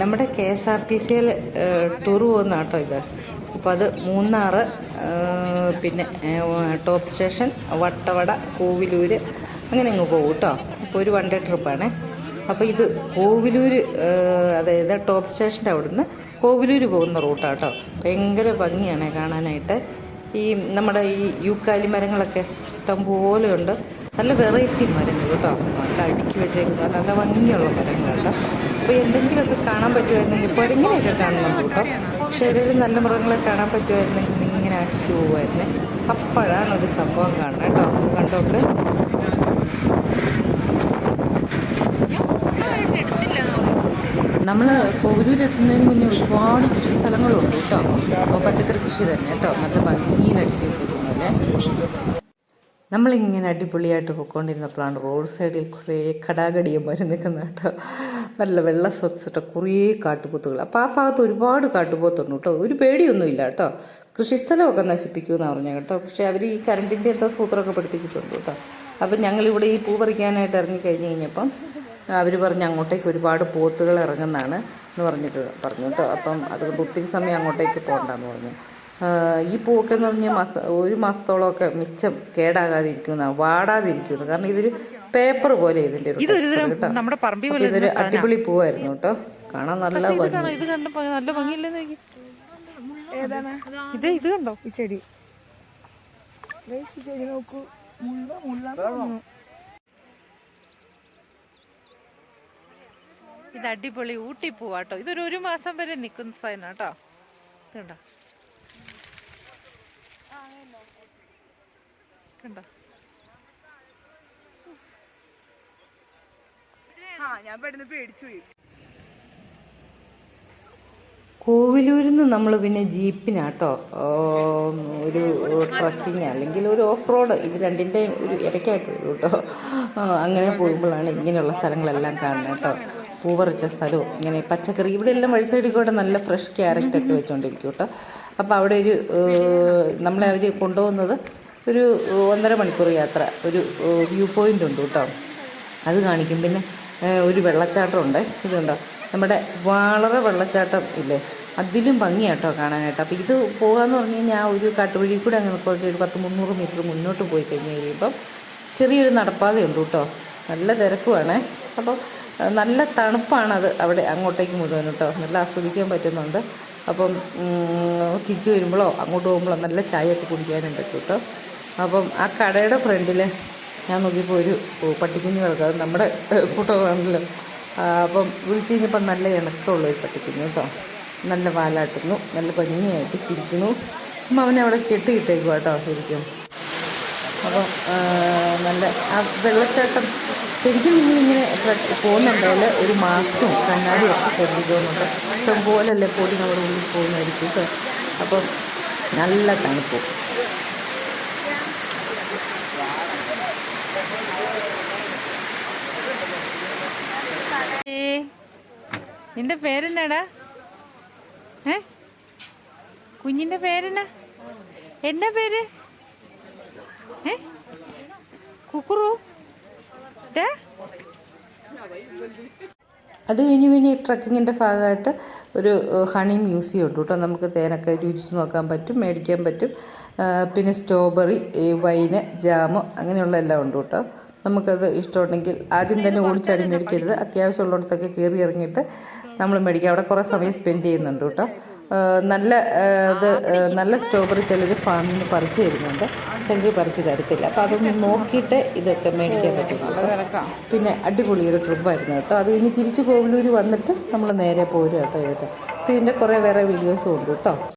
നമ്മുടെ K S R T സിയിൽ tour പോകുന്ന കേട്ടോ ഇത്. അപ്പോൾ അത് മൂന്നാർ പിന്നെ ടോപ്പ് സ്റ്റേഷൻ വട്ടവട കോവിലൂർ അങ്ങനെ അങ്ങ് പോകും കേട്ടോ. അപ്പോൾ ഒരു വൺ ഡേ ട്രിപ്പാണേ അപ്പോൾ ഇത് കോവിലൂർ അതായത് ടോപ്പ് സ്റ്റേഷന്റെ അവിടുന്ന് കോവിലൂർ പോകുന്ന റൂട്ടാണ് കേട്ടോ ഭയങ്കര ഭംഗിയാണ് കാണാനായിട്ട്. ഈ നമ്മുടെ ഈ യൂക്കാലി മരങ്ങളൊക്കെ ഇഷ്ടം പോലെ ഉണ്ട്. നല്ല വെറൈറ്റി മരങ്ങൾ കേട്ടോ. നല്ല അടുക്കി വെച്ചേക്കുന്ന നല്ല ഭംഗിയുള്ള മരങ്ങൾ കേട്ടോ. അപ്പോൾ എന്തെങ്കിലുമൊക്കെ കാണാൻ പറ്റുമായിരുന്നെങ്കിൽ ഇപ്പോൾ ഇങ്ങനെയൊക്കെ കാണുന്നുണ്ട് കേട്ടോ. പക്ഷേ ഏതെങ്കിലും നല്ല മൃഗങ്ങളെ കാണാൻ പറ്റുമായിരുന്നെങ്കിൽ ഇങ്ങനെ ആശിച്ചു പോകുമായിരുന്നേ അപ്പോഴാണ് ഒരു സംഭവം കാണുന്നത് കേട്ടോ. ഒന്ന് കണ്ടോക്ക് നമ്മൾ കോവിലൂർ എത്തുന്നതിന് മുന്നേ ഒരുപാട് കൃഷി സ്ഥലങ്ങളുണ്ട് കേട്ടോ. അപ്പോൾ പച്ചക്കറി കൃഷി തന്നെ കേട്ടോ. നല്ല ഭംഗിയിൽ അടുക്കി വെച്ചിരിക്കുന്നല്ലേ നമ്മളിങ്ങനെ അടിപൊളിയായിട്ട് പോയിക്കൊണ്ടിരുന്നപ്പോഴാണ് റോഡ് സൈഡിൽ കുറേ കടാകടിയന്മാർ നിൽക്കുന്ന കേട്ടോ. നല്ല വെള്ള സോക്സ് ഇട്ട കുറേ കാട്ടുപോത്തുകൾ. അപ്പോൾ ആ ഭാഗത്ത് ഒരുപാട് കാട്ടുപോത്തുണ്ട് കേട്ടോ. ഒരു പേടിയൊന്നുമില്ല കേട്ടോ. കൃഷിസ്ഥലമൊക്കെ നശിപ്പിക്കുമെന്ന് പറഞ്ഞു കേട്ടോ. പക്ഷേ അവർ ഈ കറണ്ടിന്റെ എന്തോ സൂത്രമൊക്കെ പഠിപ്പിച്ചിട്ടുണ്ട് കേട്ടോ. അപ്പം ഞങ്ങളിവിടെ ഈ പൂ പറിക്കാനായിട്ട് ഇറങ്ങിക്കഴിഞ്ഞ് കഴിഞ്ഞപ്പം അവർ പറഞ്ഞ് അങ്ങോട്ടേക്ക് ഒരുപാട് പോത്തുകൾ ഇറങ്ങുന്നതാണ് എന്ന് പറഞ്ഞിട്ട് പറഞ്ഞു കേട്ടോ. അപ്പം അതുകൊണ്ട് ഒത്തിരി സമയം അങ്ങോട്ടേക്ക് പോകണ്ടെന്ന് പറഞ്ഞു. ഈ പൂവൊക്കെ എന്ന് പറഞ്ഞാൽ മാസ ഒരു മാസത്തോളമൊക്കെ മിച്ചം കേടാകാതിരിക്കുന്ന വാടാതിരിക്കുന്നു. കാരണം ഇതൊരു പേപ്പർ പോലെ ഇതിന്റെ ഒരു ഇതൊരു അടിപൊളി പൂവായിരുന്നു കേട്ടോ. കാണാൻ നല്ല ഭംഗി. ഇത് കണ്ടപ്പോ നല്ല ഇത് ഇത് കണ്ടോ? ഈ ചെടി. ചെടി നോക്കൂ. മുള്ള മുള്ള ഇത് അടിപൊളി ഊട്ടി പൂവാട്ടോ ഇതൊരു ഒരു മാസം വരെ നിൽക്കുന്ന സാധനം കേട്ടോ. ഇത് കണ്ടോ ആ ഞാൻ പെട്ടെന്ന് പേടിച്ചു പോയി. കോവിലൂരിൽ നിന്ന് നമ്മൾ പിന്നെ ജീപ്പിനാട്ടോ. ഒരു ട്രക്കിങ് അല്ലെങ്കിൽ ഒരു ഓഫ് റോഡ്. ഇത് രണ്ടിന്റെയും ഒരു ഇടയ്ക്കായിട്ട് വരും കേട്ടോ. അങ്ങനെ പോകുമ്പോഴാണ് ഇങ്ങനെയുള്ള സ്ഥലങ്ങളെല്ലാം കാണുന്നത് കേട്ടോ. പൂവറിച്ച സ്ഥലവും ഇങ്ങനെ പച്ചക്കറി. ഇവിടെ എല്ലാം വഴി സൈഡിൽ കൂടെ നല്ല ഫ്രഷ് ക്യാരറ്റൊക്കെ വെച്ചുകൊണ്ടിരിക്കും കേട്ടോ. അപ്പോൾ അവിടെ ഒരു നമ്മളെ അവർ കൊണ്ടുപോകുന്നത് ഒരു ഒന്നര മണിക്കൂർ യാത്ര ഒരു വ്യൂ പോയിന്റ് ഉണ്ട് കേട്ടോ. അത് കാണിക്കും. പിന്നെ ഒരു വെള്ളച്ചാട്ടമുണ്ട്. ഇതുണ്ടോ നമ്മുടെ വളരെ വെള്ളച്ചാട്ടം ഇല്ലേ? അതിലും ഭംഗിയാട്ടോ കാണാനായിട്ട്. അപ്പോൾ ഇത് പോകാന്ന് പറഞ്ഞു കഴിഞ്ഞാൽ ഒരു കാട്ടുവഴി കൂടെ അങ്ങനെ പോയിട്ട് ഒരു പത്ത് മുന്നൂറ് മീറ്റർ മുന്നോട്ട് പോയി കഴിഞ്ഞ് കഴിയുമ്പം ചെറിയൊരു നടപ്പാതയുണ്ട് കേട്ടോ. നല്ല തിരക്കുവാണേ. അപ്പോൾ നല്ല തണുപ്പാണത് അവിടെ അങ്ങോട്ടേക്ക് മുഴുവൻ കേട്ടോ. നല്ല ആസ്വദിക്കാൻ പറ്റുന്നുണ്ട്. അപ്പം തിരിച്ചു വരുമ്പോഴോ അങ്ങോട്ട് പോകുമ്പോഴോ നല്ല ചായയൊക്കെ കുടിക്കാനും പറ്റും കേട്ടോ. അപ്പം ആ കടയുടെ ഫ്രണ്ടിൽ ഞാൻ നോക്കിയപ്പോൾ ഒരു പട്ടിക്കുഞ്ഞ് കിടക്കുക അത് നമ്മുടെ കൂട്ടമാണല്ലോ അപ്പം വിളിച്ചു കഴിഞ്ഞപ്പോൾ നല്ല ഇണക്കമുള്ള ഒരു പട്ടിക്കുഞ്ഞ് കേട്ടോ. നല്ല വാലാട്ടുന്നു നല്ല ഭംഗിയായിട്ട് ചിരിക്കുന്നു. ചുമ്മാ അവനെ അവിടെ കെട്ടിയിട്ടേക്കും കേട്ടോ ശരിക്കും. അപ്പം നല്ല ആ വെള്ളച്ചാട്ടം ശരിക്കും ഇനി ഇങ്ങനെ പോകുന്നുണ്ടെങ്കിൽ ഒരു മാസ്കും കണ്ണാടിയും ഒക്കെ ശ്രദ്ധിക്കുന്നുണ്ട് ഇഷ്ടം പോലല്ലേ പൊടി നമ്മുടെ ഉള്ളിൽ പോകുന്നതായിരിക്കും കേട്ടോ. അപ്പം നല്ല തണുപ്പും. നിന്റെ പേരെന്നാടാ? ഏ? കുഞ്ഞിന്റെ പേരെന്നാ? എന്നാ പേര്? ഏ? കുക്കുറു? അത് കഴിഞ്ഞ് പിന്നെ ഈ ട്രക്കിങ്ങിന്റെ ഭാഗമായിട്ട് ഒരു ഹണി മ്യൂസിയം ഉണ്ട് കേട്ടോ. നമുക്ക് തേനൊക്കെ രുചിച്ച് നോക്കാൻ പറ്റും മേടിക്കാൻ പറ്റും. പിന്നെ സ്ട്രോബെറി വൈന് ജാമ് അങ്ങനെയുള്ള എല്ലാം ഉണ്ട് കേട്ടോ. നമുക്കത് ഇഷ്ടമുണ്ടെങ്കിൽ ആദ്യം തന്നെ ഓടിച്ചാടി മേടിക്കരുത്. അത്യാവശ്യമുള്ളിടത്തൊക്കെ കയറി ഇറങ്ങിയിട്ട് നമ്മൾ മേടിക്കുക അവിടെ കുറേ സമയം സ്പെൻഡ് ചെയ്യുന്നുണ്ട് കേട്ടോ. നല്ല ഇത് നല്ല സ്ട്രോബെറി ചിലർ ഫാമിൽ നിന്ന് പറിച്ച് തരുന്നുണ്ട് ചിലർ പറിച്ച് തരത്തില്ല. അപ്പോൾ അതൊന്ന് നോക്കിയിട്ട് ഇതൊക്കെ മേടിക്കാൻ പറ്റുന്നുണ്ട് പിന്നെ അടിപൊളി ഒരു ട്രിപ്പായിരുന്നു കേട്ടോ. അത് കഴിഞ്ഞ് തിരിച്ച് കോവിലൂർ വന്നിട്ട് നമ്മൾ നേരെ പോരും കേട്ടോ ഇതിന്റെ കുറേ വേറെ വീഡിയോസും ഉണ്ട് കേട്ടോ.